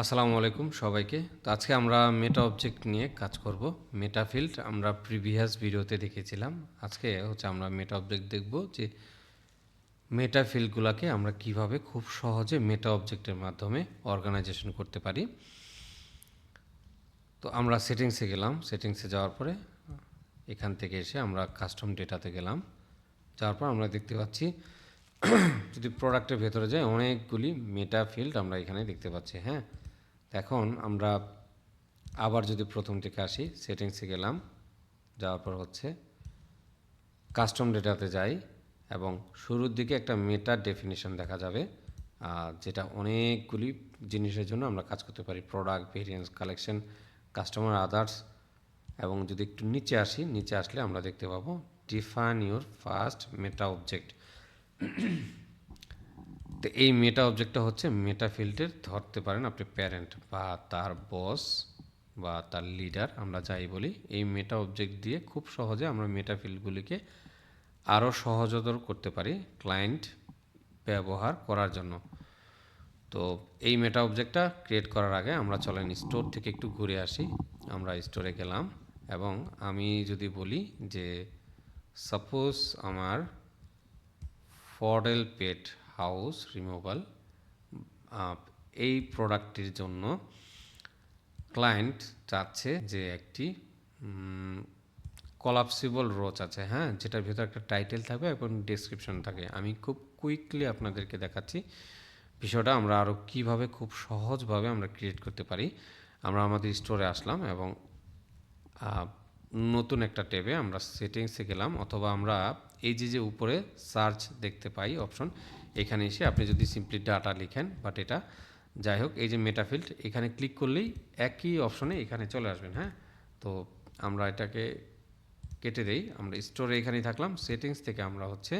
আসসালামু আলাইকুম সবাইকে। তো আজকে আমরা মেটা অবজেক্ট নিয়ে কাজ করব। মেটা ফিল্ড আমরা প্রিভিয়াস ভিডিওতে দেখেছিলাম। আজকে হচ্ছে আমরা মেটা অবজেক্ট দেখব যে মেটা ফিল্ডগুলোকে আমরা কীভাবে খুব সহজে মেটা অবজেক্টের মাধ্যমে অর্গানাইজেশন করতে পারি। তো আমরা সেটিংসে গেলাম। সেটিংসে যাওয়ার পরে এখান থেকে এসে আমরা কাস্টম ডেটাতে গেলাম। যাওয়ার পর আমরা দেখতে পাচ্ছি, যদি প্রোডাক্টের ভেতরে যাই অনেকগুলি মেটা ফিল্ড আমরা এখানে দেখতে পাচ্ছি হ্যাঁ? এখন আমরা আবার যদি প্রথম থেকে আসি সেটিংসে গেলাম, যাওয়ার পর হচ্ছে কাস্টম ডেটাতে যাই এবং শুরুর দিকে একটা মেটার ডেফিনিশন দেখা যাবে যেটা অনেকগুলি জিনিসের জন্য আমরা কাজ করতে পারি product variance collection customer others এবং যদি একটু নিচে আসি, নিচে আসলে আমরা দেখতে পাবো define your first meta object তো এই মেটা অবজেক্টটা হচ্ছে মেটা ফিল্ডের ধরতে পারেন আপনি প্যারেন্ট বা তার বস বা তার লিডার আমরা যাই বলি, এই মেটা অবজেক্ট দিয়ে খুব সহজে আমরা মেটা ফিল্ডগুলিকে আরও সহজতর করতে পারি ক্লায়েন্ট ব্যবহার করার জন্য। তো এই মেটা অবজেক্টটা ক্রিয়েট করার আগে আমরা চলেন স্টোর থেকে একটু ঘুরে আসি। আমরা স্টোরে গেলাম এবং আমি যদি বলি যে সাপোজ আমার ফডেল পেট হাউস রিমুভাল এই প্রোডাক্টটির জন্য ক্লায়েন্ট চাচ্ছে যে একটি কলাপসিবল রোচ আছে হ্যাঁ যেটার ভিতরে একটা টাইটেল থাকবে এবং ডেসক্রিপশন থাকে। আমি খুব কুইকলি আপনাদেরকে দেখাচ্ছি বিষয়টা, আমরা আরও কীভাবে খুব সহজভাবে আমরা ক্রিয়েট করতে পারি। আমরা আমাদের স্টোরে আসলাম এবং নতুন একটা ট্যাবে আমরা সেটিংসে গেলাম, অথবা আমরা এই যে যে উপরে সার্চ দেখতে পাই অপশন এখানে এসে আপনি যদি সিম্পলি ডাটা লিখেন বাট এটা, যাই হোক, এই যে মেটাফিল্ড এখানে ক্লিক করলেই একই অপশনে এখানে চলে আসবেন হ্যাঁ? তো আমরা এটাকে কেটে দেই, আমরা স্টোরে এখানেই থাকলাম সেটিংস থেকে আমরা হচ্ছে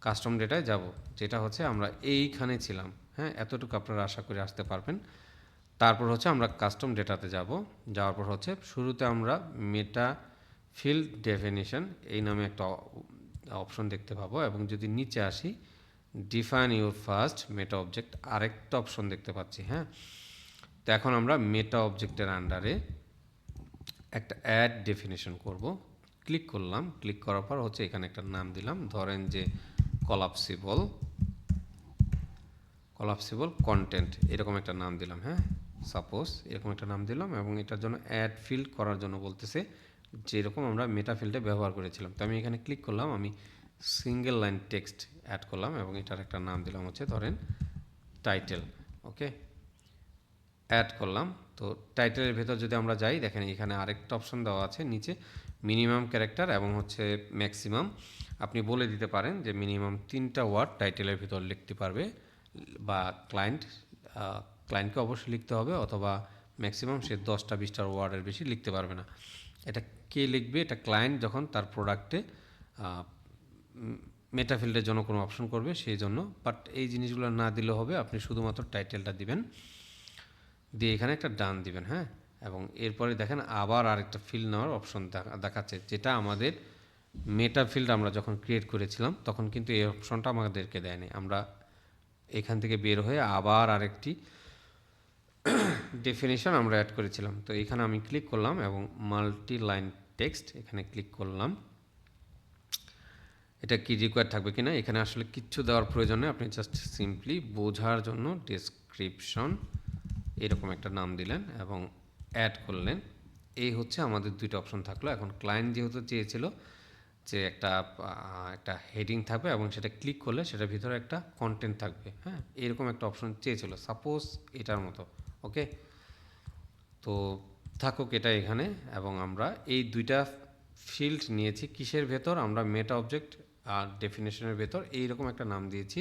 কাস্টম ডেটায় যাব, যেটা হচ্ছে আমরা এইখানে ছিলাম হ্যাঁ? এতটুকু আপনারা আশা করে আসতে পারবেন। তারপর হচ্ছে আমরা কাস্টম ডেটাতে যাব, যাওয়ার পর হচ্ছে শুরুতে আমরা মেটা ফিল্ড ডেফিনিশন এই নামে একটা অপশন দেখতে পাবো এবং যদি নিচে আসি define your first meta object আরেকটা অপশন দেখতে পাচ্ছি হ্যাঁ? তো এখন আমরা মেটা অবজেক্টের আন্ডারে একটা অ্যাড ডেফিনেশন করব। ক্লিক করলাম ক্লিক করার পর হচ্ছে এখানে একটা নাম দিলাম, ধরেন যে কলাপসিবল কলাপসিবল কন্টেন্ট এরকম একটা নাম দিলাম হ্যাঁ? সাপোজ এরকম একটা নাম দিলাম এবং এটার জন্য অ্যাড ফিল্ড করার জন্য বলতেছে যেরকম আমরা মেটা ফিল্ডে ব্যবহার করেছিলাম। তো আমি এখানে ক্লিক করলাম, আমি সিঙ্গেল লাইন টেক্সট অ্যাড করলাম এবং এটার একটা নাম দিলাম হচ্ছে ধরেন টাইটেল ওকে অ্যাড করলাম। তো টাইটেলের ভেতর যদি আমরা যাই, দেখেন এখানে আরেকটা অপশন দেওয়া আছে, নিচে মিনিমাম ক্যারেক্টার এবং হচ্ছে ম্যাক্সিমাম আপনি বলে দিতে পারেন যে মিনিমাম তিনটা ওয়ার্ড টাইটেলের ভিতর লিখতে পারবে বা ক্লায়েন্ট ক্লায়েন্টকে অবশ্যই লিখতে হবে অথবা ম্যাক্সিমাম সে দশটা বিশটার ওয়ার্ডের বেশি লিখতে পারবে না। এটা কে লিখবে? এটা ক্লায়েন্ট যখন তার প্রোডাক্টে মেটাফিল্ডের জন্য কোনো অপশন করবে, সেই জন্য। বাট এই জিনিসগুলো না দিলে হবে, আপনি শুধুমাত্র টাইটেলটা দিবেন। দিয়ে এখানে একটা ডান দিবেন হ্যাঁ? এবং এরপরে দেখেন আবার আরেকটা ফিল্ড নেওয়ার অপশন দেখাচ্ছে, যেটা আমাদের মেটা ফিল্ড আমরা যখন ক্রিয়েট করেছিলাম, তখন কিন্তু এই অপশনটা আমাদেরকে দেয়নি। আমরা এখান থেকে বের হয়ে আবার আরেকটি ডেফিনেশন আমরা অ্যাড করেছিলাম। তো এখানে আমি ক্লিক করলাম এবং মাল্টি লাইন টেক্সট এখানে ক্লিক করলাম। এটা কি রিকোয়ার থাকবে কিনা? এখানে আসলে কিচ্ছু দেওয়ার প্রয়োজন নেই আপনি জাস্ট সিম্পলি বোঝার জন্য ডেসক্রিপশন এরকম একটা নাম দিলেন এবং অ্যাড করলেন। এই হচ্ছে আমাদের দুইটা অপশন থাকল। এখন ক্লায়েন্ট যেহেতু চেয়েছিল যে একটা একটা হেডিং থাকবে এবং সেটা ক্লিক করলে সেটার ভিতরে একটা কন্টেন্ট থাকবে হ্যাঁ? এরকম একটা অপশন চেয়েছিল। সাপোজ এটার মতো ওকে তো থাকুক এটা এখানে এবং আমরা এই দুইটা ফিল্ড নিয়েছি। কিসের ভেতর? আমরা মেটা অবজেক্ট আর ডেফিনেশনের ভেতর। এইরকম একটা নাম দিয়েছি।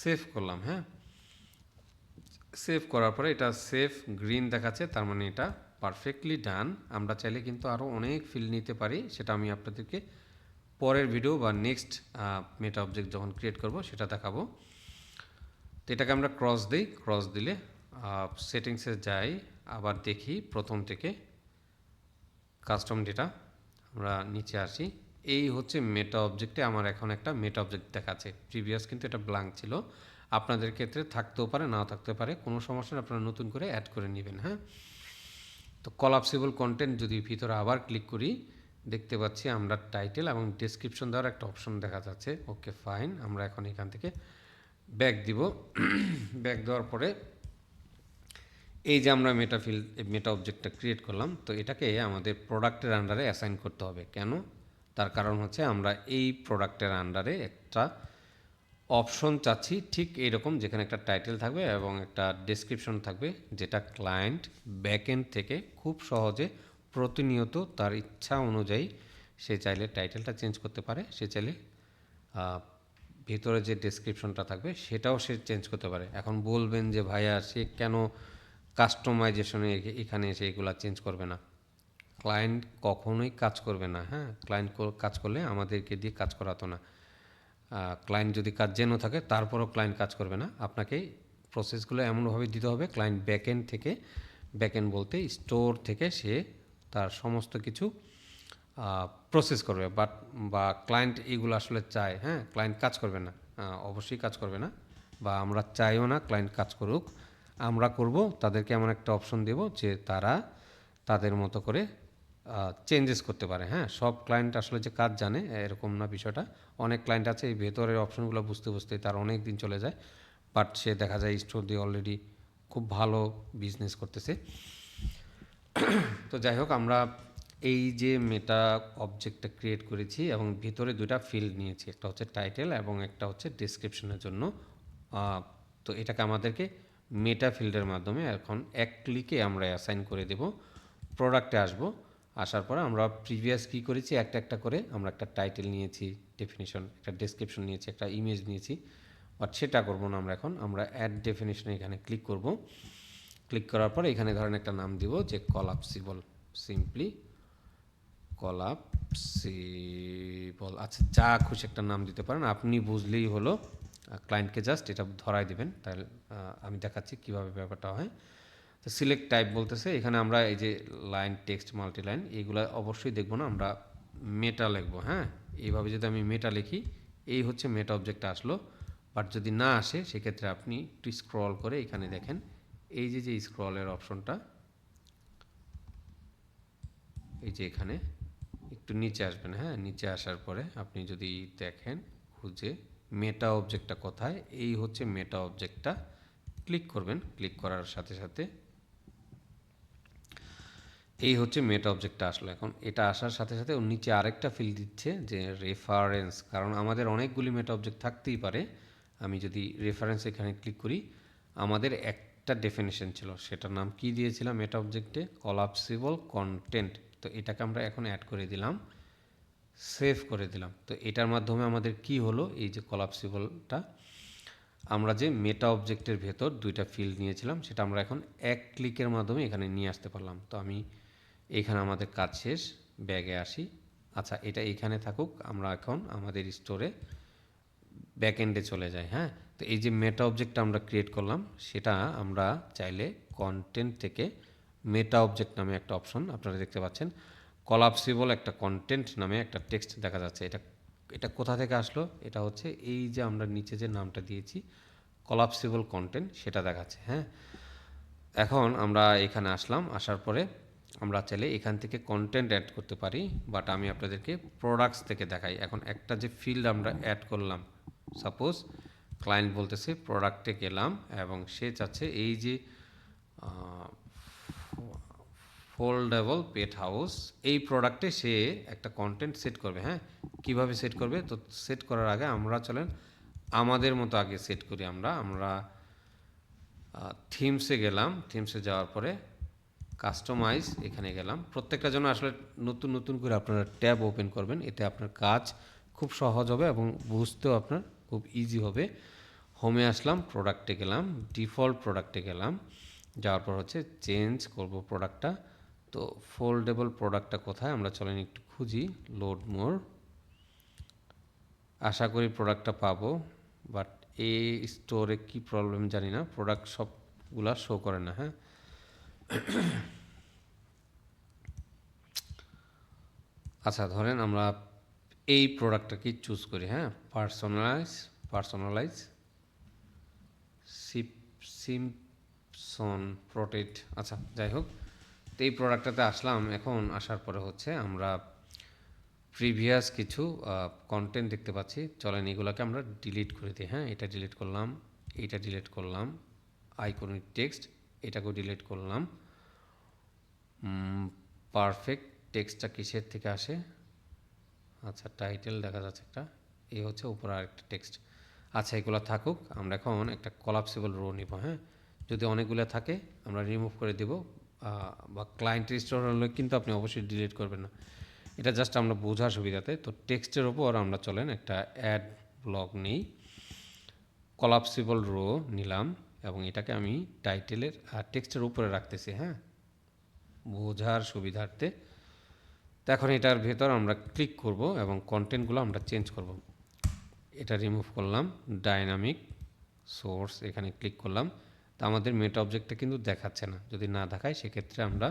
সেভ করলাম হ্যাঁ? সেভ করার পরে এটা সেভ গ্রিন দেখাচ্ছে, তার মানে এটা পারফেক্টলি ডান আমরা চাইলে কিন্তু আরও অনেক ফিল্ড নিতে পারি। সেটা আমি আপনাদেরকে পরের ভিডিও বা নেক্সট মেটা অবজেক্ট যখন ক্রিয়েট করব, সেটা দেখাবো। তো এটাকে আমরা ক্রস দিই। ক্রস দিলে সেটিংসে যাই। আবার দেখি প্রথম থেকে কাস্টম ডেটা আমরা নিচে আসি। এই হচ্ছে মেটা অবজেক্টে আমার এখন একটা মেটা অবজেক্ট দেখাচ্ছে। প্রিভিয়াস কিন্তু এটা ব্ল্যাঙ্ক ছিল। আপনাদের ক্ষেত্রে থাকতেও পারে, নাও থাকতে পারে। কোনো সমস্যা আপনারা নতুন করে অ্যাড করে নেবেন হ্যাঁ? তো কলাপসিবল কন্টেন্ট যদি ভিতরে আবার ক্লিক করি, দেখতে পাচ্ছি আমরা টাইটেল এবং ডেসক্রিপশন দেওয়ার একটা অপশন দেখা যাচ্ছে। ওকে ফাইন আমরা এখন এখান থেকে ব্যাক দিব। ব্যাক দেওয়ার পরে এই যে আমরা মেটা মেটা অবজেক্টটা ক্রিয়েট করলাম, তো এটাকে আমাদের প্রোডাক্টের আন্ডারে অ্যাসাইন করতে হবে। কেন? তার কারণ হচ্ছে আমরা এই প্রোডাক্টের আন্ডারে একটা অপশন চাচ্ছি, ঠিক এইরকম যেখানে একটা টাইটেল থাকবে এবং একটা ডেসক্রিপশন থাকবে, যেটা ক্লায়েন্ট ব্যাকএন্ড থেকে খুব সহজে প্রতিনিয়ত তার ইচ্ছা অনুযায়ী সে চাইলে টাইটেলটা চেঞ্জ করতে পারে, সে চাইলে ভেতরে যে ডেসক্রিপশনটা থাকবে, সেটাও সে চেঞ্জ করতে পারে। এখন বলবেন যে, ভাইয়া, সে কেন কাস্টমাইজেশনে এখানে এসে এগুলা চেঞ্জ করবে না। ক্লায়েন্ট কখনোই কাজ করবে না হ্যাঁ? ক্লায়েন্ট কাজ করলে আমাদেরকে দিয়ে কাজ করাতো না। ক্লায়েন্ট যদি কাজ জেনও থাকে, তারপরও ক্লায়েন্ট কাজ করবে না। আপনাকে প্রসেসগুলো এমনভাবে দিতে হবে ক্লায়েন্ট ব্যাকএন্ড থেকে ব্যাকএন্ড বলতে স্টোর থেকে সে তার সমস্ত কিছু প্রসেস করবে। বাট বা ক্লায়েন্ট এইগুলো আসলে চায় হ্যাঁ? ক্লায়েন্ট কাজ করবে না। অবশ্যই কাজ করবে না। বা আমরা চাইও না ক্লায়েন্ট কাজ করুক। আমরা করব, তাদেরকে এমন একটা অপশন দেব যে তারা তাদের মতো করে চেঞ্জেস করতে পারে। হ্যাঁ সব ক্লায়েন্ট আসলে যে কাজ জানে এরকম না বিষয়টা। অনেক ক্লায়েন্ট আছে, এই ভেতরের অপশনগুলো বুঝতে বুঝতে তার অনেক দিন চলে যায়। বাট সে দেখা যায় স্টোর দিয়ে অলরেডি খুব ভালো বিজনেস করতেছে। তো যাই হোক, আমরা এই যে মেটা অবজেক্টটা ক্রিয়েট করেছি এবং ভিতরে দুটা ফিল্ড নিয়েছি। একটা হচ্ছে টাইটেল এবং একটা হচ্ছে ডেসক্রিপশনের জন্য। তো এটাকে আমাদেরকে মেটা ফিল্ডের মাধ্যমে এখন এক ক্লিকে আমরা অ্যাসাইন করে দেব প্রোডাক্টে আসব, আসার পরে আমরা প্রিভিয়াস কী করেছি, একটা একটা করে আমরা একটা টাইটেল নিয়েছি ডেফিনিশন একটা ডেসক্রিপশন নিয়েছি, একটা ইমেজ নিয়েছি বাট সেটা করব না আমরা এখন, আমরা অ্যাড ডেফিনিশনে এখানে ক্লিক করব ক্লিক করার পরে এখানে ধরেন একটা নাম দিব যে কলাপসিবল সিম্পলি কলাপসিবল আচ্ছা যা খুশি একটা নাম দিতে পারেন, আপনি বুঝলেই হলো ক্লায়েন্টকে জাস্ট এটা ধরাই দেবেন, তাহলে আমি দেখাচ্ছি কীভাবে ব্যাপারটা হয়। তো সিলেক্ট টাইপ বলতেছে, এখানে আমরা এই যে লাইন টেক্সট মাল্টি লাইন এইগুলো অবশ্যই দেখব না, আমরা মেটা লিখব হ্যাঁ? এইভাবে যদি আমি মেটা লিখি, এই হচ্ছে মেটা অবজেক্টটা আসলো। বাট যদি না আসে, সেক্ষেত্রে আপনি একটু স্ক্রল করে এখানে দেখেন, এই যে যে স্ক্রলের অপশনটা এই যে এখানে, একটু নিচে আসবেন হ্যাঁ? নিচে আসার পরে আপনি যদি দেখেন, খুঁজে মেটা অবজেক্টটা কোথায়, এই হচ্ছে মেটা অবজেক্টটা ক্লিক করবেন ক্লিক করার সাথে সাথে এই হচ্ছে মেটা অবজেক্টটা আসলো। এখন এটা আসার সাথে সাথে ওর নিচে আরেকটা ফিল দিচ্ছে যে রেফারেন্স কারণ আমাদের অনেকগুলি মেটা অবজেক্ট থাকতেই পারে। আমি যদি রেফারেন্স এখানে ক্লিক করি, আমাদের একটা ডেফিনেশন ছিল, সেটার নাম কি দিয়েছিলাম মেটা অবজেক্টে কলাপসিবল কন্টেন্ট তো এটাকে আমরা এখন অ্যাড করে দিলাম। সেভ করে দিলাম। তো এটার মাধ্যমে আমাদের কি হলো? এই যে কলাপসিবলটা আমরা যে মেটা অবজেক্টের ভেতর দুইটা ফিল্ড নিয়েছিলাম, সেটা আমরা এখন এক ক্লিকের মাধ্যমে এখানে নিয়ে আসতে পারলাম। তো আমি এখানে আমাদের কাজ শেষ ব্যাগে আসি। আচ্ছা এটা এখানে থাকুক, আমরা এখন আমাদের স্টোরে ব্যাকএন্ডে চলে যাই হ্যাঁ? তো এই যে মেটা অবজেক্টটা আমরা ক্রিয়েট করলাম, সেটা আমরা চাইলে কন্টেন্ট থেকে মেটা অবজেক্ট নামে একটা অপশন আপনারা দেখতে পাচ্ছেন। কলাপসিবল একটা কন্টেন্ট নামে একটা টেক্সট দেখা যাচ্ছে। এটা এটা কোথা থেকে আসলো? এটা হচ্ছে এই যে আমরা নিচে যে নামটা দিয়েছি কলাপসিবল কন্টেন্ট সেটা দেখাচ্ছে হ্যাঁ? এখন আমরা এখানে আসলাম, আসার পরে আমরা চাইলে এখান থেকে কন্টেন্ট অ্যাড করতে পারি বাট আমি আপনাদেরকে প্রোডাক্টস থেকে দেখাই। এখন একটা যে ফিল্ড আমরা অ্যাড করলাম সাপোজ ক্লায়েন্ট বলতেছে প্রোডাক্টে গেলাম, এবং সে চাচ্ছে এই যে ফোল্ডেবল পেট হাউস এই প্রোডাক্টে সে একটা কন্টেন্ট সেট করবে হ্যাঁ? কীভাবে সেট করবে? তো সেট করার আগে আমরা চলেন, আমাদের মতো আগে সেট করি আমরা। আমরা থিমসে গেলাম থিমসে যাওয়ার পরে কাস্টমাইজ এখানে গেলাম। প্রত্যেকটা জন্য আসলে নতুন নতুন করে আপনারা ট্যাব ওপেন করবেন, এতে আপনার কাজ খুব সহজ হবে এবং বুঝতেও আপনার খুব ইজি হবে। হোমে আসলাম প্রোডাক্টে গেলাম ডিফল্ট প্রোডাক্টে গেলাম। যাওয়ার পর হচ্ছে চেঞ্জ করব প্রোডাক্টটা তো ফোল্ডেবল প্রোডাক্টটা কোথায়? আমরা চলেন একটু খুঁজি লোড মোর আশা করি প্রোডাক্টটা পাবো বাট এই স্টোরে কি প্রবলেম জানি না প্রোডাক্ট সবগুলা শো করে না হ্যাঁ? আচ্ছা ধরেন আমরা এই প্রোডাক্টটাকে চুজ করি হ্যাঁ? পার্সোনালাইজ পার্সোনালাইজ সিপ সিমসন প্রোটেট আচ্ছা যাই হোক। তো এই প্রোডাক্টটাতে আসলাম। এখন আসার পরে হচ্ছে আমরা প্রিভিয়াস কিছু কন্টেন্ট দেখতে পাচ্ছি। চলেন এগুলোকে আমরা ডিলিট করে দিই। হ্যাঁ এটা ডিলিট করলাম, এইটা ডিলিট করলাম আইকনিক টেক্সট এটাকেও ডিলিট করলাম। পারফেক্ট টেক্সটটা কিসের থেকে আসে? আচ্ছা টাইটেল দেখা যাচ্ছে একটা। এই হচ্ছে উপরে আরেকটা টেক্সট আচ্ছা এগুলো থাকুক, আমরা এখন একটা কলাপসিবল রো নিব। হ্যাঁ যদি অনেকগুলো থাকে, আমরা রিমুভ করে দেব। বা ক্লায়েন্ট রেজিস্টার হলে কিন্তু আপনি অবশ্যই ডিলিট করবেন না। এটা জাস্ট আমরা বোঝার সুবিধাতে, তো টেক্সটের ওপর আমরা চলেন, একটা অ্যাড ব্লগ নিই। কলাপসিবল রো নিলাম এবং এটাকে আমি টাইটেলের আর টেক্সটের উপরে রাখতেছি হ্যাঁ? বোঝার সুবিধার্থে। তো এখন এটার ভেতর আমরা ক্লিক করব এবং কন্টেন্টগুলো আমরা চেঞ্জ করব। এটা রিমুভ করলাম ডাইনামিক সোর্স এখানে ক্লিক করলাম। তো আমাদের মেটা অবজেক্টটা কিন্তু দেখাচ্ছে না। যদি না দেখায়, সেক্ষেত্রে আমরা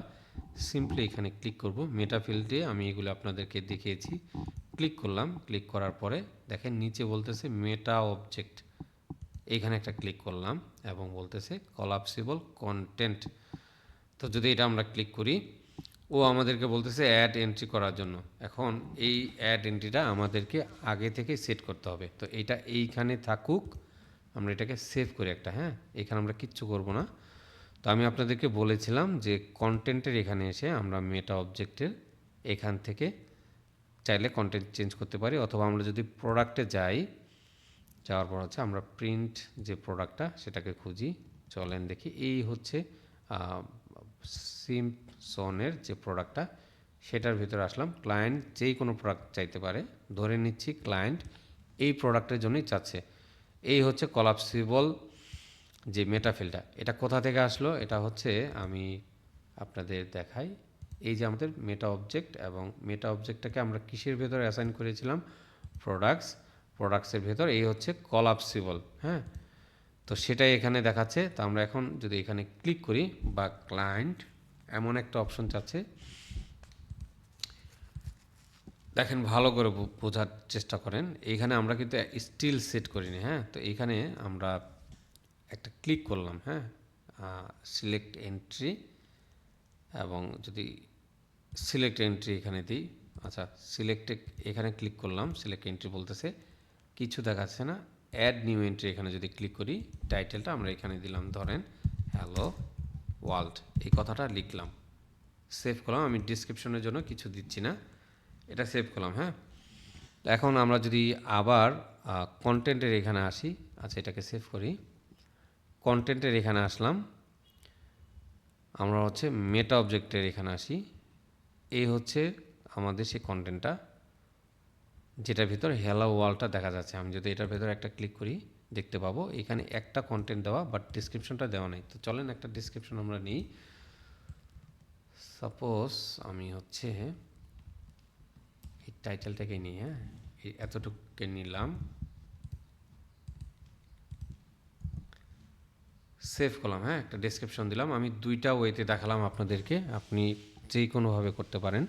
সিম্পলি এখানে ক্লিক করব। মেটা ফিল্ডে আমি এগুলো আপনাদেরকে দেখিয়েছি। ক্লিক করলাম। ক্লিক করার পরে দেখেন নিচে বলতেছে মেটা অবজেক্ট এইখানে একটা ক্লিক করলাম এবং বলতেছে কলাপসিবল কন্টেন্ট তো যদি এটা আমরা ক্লিক করি, ও আমাদেরকে বলতেছে অ্যাড এন্ট্রি করার জন্য। এখন এই অ্যাড এন্ট্রিটা আমাদেরকে আগে থেকে সেট করতে হবে। তো এইটা এইখানে থাকুক। আমরা এটাকে সেভ করি একটা হ্যাঁ? এখানে আমরা কিচ্ছু করব না। তো আমি আপনাদেরকে বলেছিলাম যে কন্টেন্টের এখানে এসে আমরা মেটা অবজেক্টের এখান থেকে চাইলে কন্টেন্ট চেঞ্জ করতে পারি, অথবা আমরা যদি প্রোডাক্টে যাই, যাওয়ার পর হচ্ছে আমরা প্রিন্ট যে প্রোডাক্টটা সেটাকে খুঁজি, চলেন দেখি, এই হচ্ছে সিমসনের যে প্রোডাক্টটা সেটার ভিতরে আসলাম। ক্লায়েন্ট যেই কোনো প্রোডাক্ট চাইতে পারে, ধরে নিচ্ছি ক্লায়েন্ট এই প্রোডাক্টের জন্যই চাচ্ছে। এই হচ্ছে কলাপসিবল যে মেটাফিলটা এটা কোথা থেকে আসলো? এটা হচ্ছে আমি আপনাদের দেখাই। এই যে আমাদের মেটা অবজেক্ট এবং মেটা অবজেক্টটাকে আমরা কিসের ভেতরে অ্যাসাইন করেছিলাম? প্রোডাক্টস প্রোডাক্টসের ভেতর এই হচ্ছে কলাপসিবল হ্যাঁ? তো সেটাই এখানে দেখাচ্ছে। তো আমরা এখন যদি এখানে ক্লিক করি বা ক্লায়েন্ট এমন একটা অপশন চাচ্ছে। দেখেন ভালো করে বোঝার চেষ্টা করেন। এইখানে আমরা কিন্তু স্টিল সেট করিনি হ্যাঁ? তো এইখানে আমরা একটা ক্লিক করলাম হ্যাঁ? সিলেক্ট এন্ট্রি এবং যদি সিলেক্ট এন্ট্রি এখানে দিই আচ্ছা সিলেক্টে এখানে ক্লিক করলাম সিলেক্ট এন্ট্রি বলতেছে। কিছু দেখাচ্ছে না অ্যাড নিউ এন্ট্রি এখানে যদি ক্লিক করি টাইটেলটা আমরা এখানে দিলাম, ধরেন হ্যালো ওয়ার্ল্ড এই কথাটা লিখলাম। সেভ করলাম, আমি ডিসক্রিপশনের জন্য কিছু দিচ্ছি না। এটা সেভ করলাম হ্যাঁ? এখন আমরা যদি আবার কন্টেন্টের এখানে আসি আচ্ছা এটাকে সেভ করি। কন্টেন্টের এখানে আসলাম। আমরা হচ্ছে মেটা অবজেক্টের এখানে আসি। এই হচ্ছে আমাদের সেই কন্টেন্টটা যেটার ভিতর হেলা ওয়ালটা দেখা যাচ্ছে। আমি যদি এটার ভেতরে একটা ক্লিক করি, দেখতে পাবো, এখানে একটা কন্টেন্ট দেওয়া বাট ডিসক্রিপশনটা দেওয়া নেই। তো চলেন একটা ডিসক্রিপশন আমরা নিই। সাপোজ আমি হচ্ছে টাইটেলটাকে নিই হ্যাঁ? এতটুকুকে নিলাম। সেভ করলাম হ্যাঁ? একটা ডেসক্রিপশন দিলাম। আমি দুইটা ওয়েতে দেখালাম আপনাদেরকে। আপনি যেই কোনোভাবে করতে পারেন।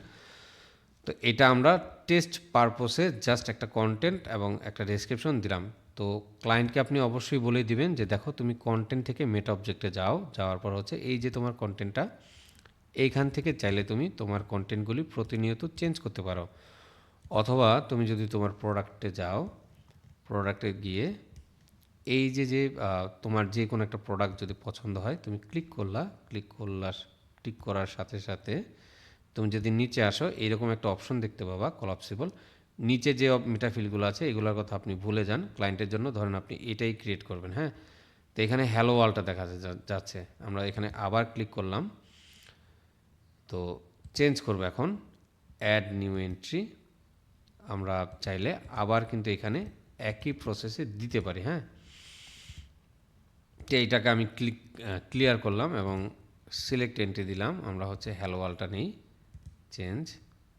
তো এটা আমরা টেস্ট পারপোসে জাস্ট একটা কন্টেন্ট এবং একটা ডেসক্রিপশন দিলাম। তো ক্লায়েন্টকে আপনি অবশ্যই বলে দিবেন যে, দেখো, তুমি কন্টেন্ট থেকে মেটা অবজেক্টে যাও। যাওয়ার পর হচ্ছে, এই যে তোমার কন্টেন্টটা এইখান থেকে চাইলে তুমি তোমার কন্টেন্টগুলি প্রতিনিয়ত চেঞ্জ করতে পারো। অথবা তুমি যদি তোমার প্রোডাক্টে যাও প্রোডাক্টে গিয়ে এই যে যে তোমার যে কোনো একটা প্রোডাক্ট যদি পছন্দ হয়, তুমি ক্লিক করলা ক্লিক করলা ক্লিক করার সাথে সাথে তুমি যদি নিচে আসো এইরকম একটা অপশন দেখতে পাবা কলাপসিবল নিচে যে মেটাফিলগুলো আছে, এগুলোর কথা আপনি ভুলে যান। ক্লায়েন্টের জন্য ধরেন আপনি এটাই ক্রিয়েট করবেন হ্যাঁ? তো এখানে হ্যালো ওয়ালটা দেখা যাচ্ছে। আমরা এখানে আবার ক্লিক করলাম। তো চেঞ্জ করব এখন। অ্যাড নিউ এন্ট্রি আমরা চাইলে আবার কিন্তু এখানে একই প্রসেসে দিতে পারি হ্যাঁ? তো এইটাকে আমি ক্লিক ক্লিয়ার করলাম এবং সিলেক্ট এন্ট্রি দিলাম। আমরা হচ্ছে হ্যালো ওয়ালটা নেই চেঞ্জ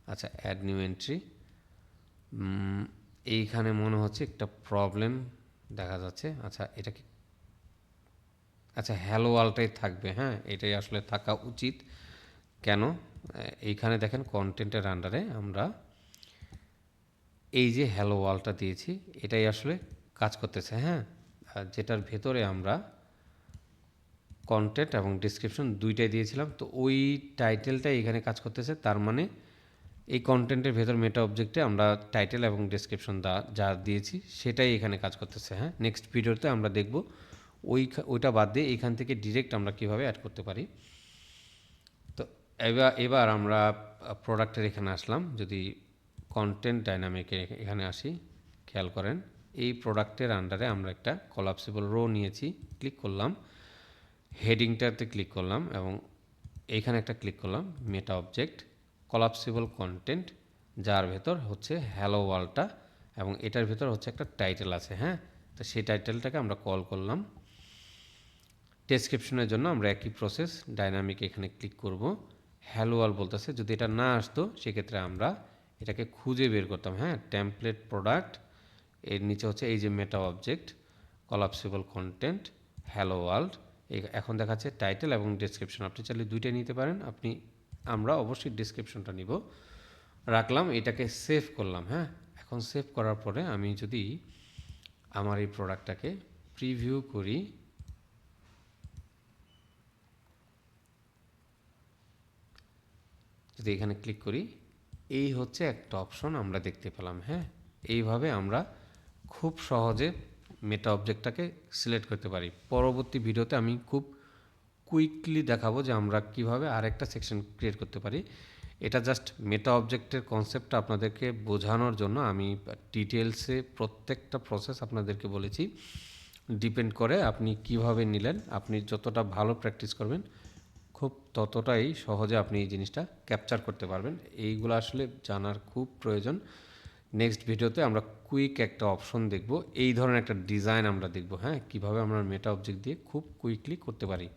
আচ্ছা অ্যাড নিউ এন্ট্রি এইখানে মনে হচ্ছে একটা প্রবলেম দেখা যাচ্ছে। আচ্ছা এটা কি? আচ্ছা হ্যালো ওয়ালটাই থাকবে হ্যাঁ? এটাই আসলে থাকা উচিত। কেন? এইখানে দেখেন কন্টেন্টের আন্ডারে আমরা এই যে হ্যালো ওয়ালটা দিয়েছি, এটাই আসলে কাজ করতেছে হ্যাঁ? যেটার ভেতরে আমরা কন্টেন্ট এবং ডিসক্রিপশন দুইটাই দিয়েছিলাম, তো ওই টাইটেলটাই এখানে কাজ করতেছে, তার মানে এই কন্টেন্টের ভেতর মেটা অবজেক্টে আমরা টাইটেল এবং ডিসক্রিপশন যা দিয়েছি, সেটাই এখানে কাজ করতেছে হ্যাঁ? নেক্সট ভিডিওতে আমরা দেখব ওই ওইটা বাদ দিয়ে এখান থেকে ডিরেক্ট আমরা কীভাবে অ্যাড করতে পারি। তো এবার এবার আমরা প্রোডাক্টের এখানে আসলাম, যদি কন্টেন্ট ডাইনামিকে এখানে আসি, খেয়াল করেন। এই প্রোডাক্টের আন্ডারে আমরা একটা কলাপসিবল রো নিয়েছি ক্লিক করলাম। হেডিংটাতে ক্লিক করলাম এবং এইখানে একটা ক্লিক করলাম মেটা অবজেক্ট কলাপসিবল কন্টেন্ট যার ভেতর হচ্ছে হ্যালো ওয়ালটা এবং এটার ভেতর হচ্ছে একটা টাইটেল আছে হ্যাঁ? তো সেই টাইটেলটাকে আমরা কল করলাম। ডেসক্রিপশনের জন্য আমরা একই প্রসেস ডাইনামিক এখানে ক্লিক করব। হ্যালো ওয়াল বলতেছে, যদি এটা না আসতো, সেক্ষেত্রে আমরা এটাকে খুঁজে বের করতাম হ্যাঁ? টেমপ্লেট প্রোডাক্টের নিচে হচ্ছে এই যে meta object collapsible content hello world এখন দেখাচ্ছে টাইটেল এবং ডেসক্রিপশন আপনি চাইলে দুইটাই নিতে পারেন, আপনি, আমরা অবশ্যই ডেসক্রিপশনটা নিব। রাখলাম, এটাকে সেভ করলাম হ্যাঁ? এখন সেভ করার পরে আমি যদি আমার এই প্রোডাক্টটাকে প্রিভিউ করি, যদি এখানে ক্লিক করি এই হচ্ছে একটা অপশন আমরা দেখতে পেলাম হ্যাঁ? এইভাবে আমরা খুব সহজে মেটা অবজেক্টটাকে সিলেক্ট করতে পারি। পরবর্তী ভিডিওতে আমি খুব কুইকলি দেখাবো যে আমরা কীভাবে আরেকটা সেকশন ক্রিয়েট করতে পারি। এটা জাস্ট মেটা অবজেক্টের কনসেপ্টটা আপনাদেরকে বোঝানোর জন্য আমি ডিটেলসে প্রত্যেকটা প্রসেস আপনাদেরকে বলেছি। ডিপেন্ড করে আপনি কীভাবে নিলেন, আপনি যতটা ভালো প্র্যাকটিস করবেন খুব ততটাই সহজে আপনি এই জিনিসটা ক্যাপচার করতে পারবেন। এইগুলো আসলে জানার খুব প্রয়োজন। নেক্সট ভিডিওতে আমরা কুইক একটা অপশন দেখব। এই ধরনের একটা ডিজাইন আমরা দেখব হ্যাঁ? কীভাবে আমরা মেটা অবজেক্ট দিয়ে খুব কুইকলি করতে পারি।